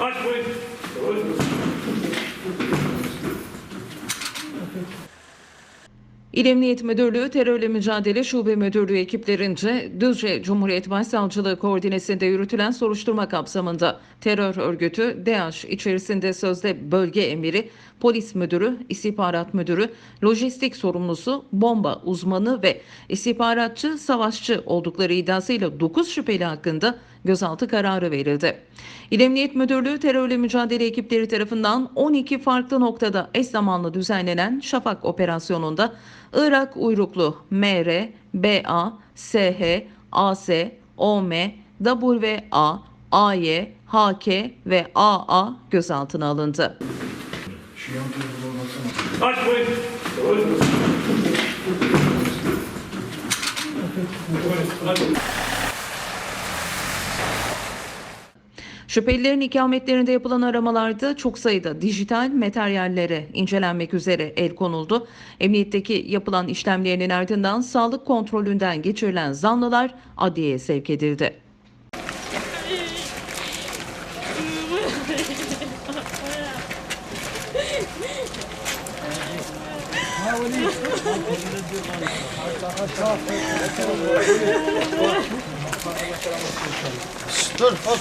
Aç buyur. Buyur. İl Emniyet Müdürlüğü Terörle Mücadele Şube Müdürlüğü ekiplerince Düzce Cumhuriyet Başsavcılığı koordinesinde yürütülen soruşturma kapsamında terör örgütü DAEŞ içerisinde sözde bölge emiri, polis müdürü, istihbarat müdürü, lojistik sorumlusu, bomba uzmanı ve istihbaratçı savaşçı oldukları iddiasıyla 9 şüpheli hakkında gözaltı kararı verildi. İl Emniyet Müdürlüğü terörle mücadele ekipleri tarafından 12 farklı noktada eş zamanlı düzenlenen Şafak operasyonunda Irak uyruklu MR, BA, SH, AS, OM, WA, AY, HK ve AA gözaltına alındı. Aç buyur. Buyur. Şüphelilerin ikametlerinde yapılan aramalarda çok sayıda dijital materyallere incelenmek üzere el konuldu. Emniyetteki yapılan işlemlerin ardından sağlık kontrolünden geçirilen zanlılar adliyeye sevk edildi. Dur, hop.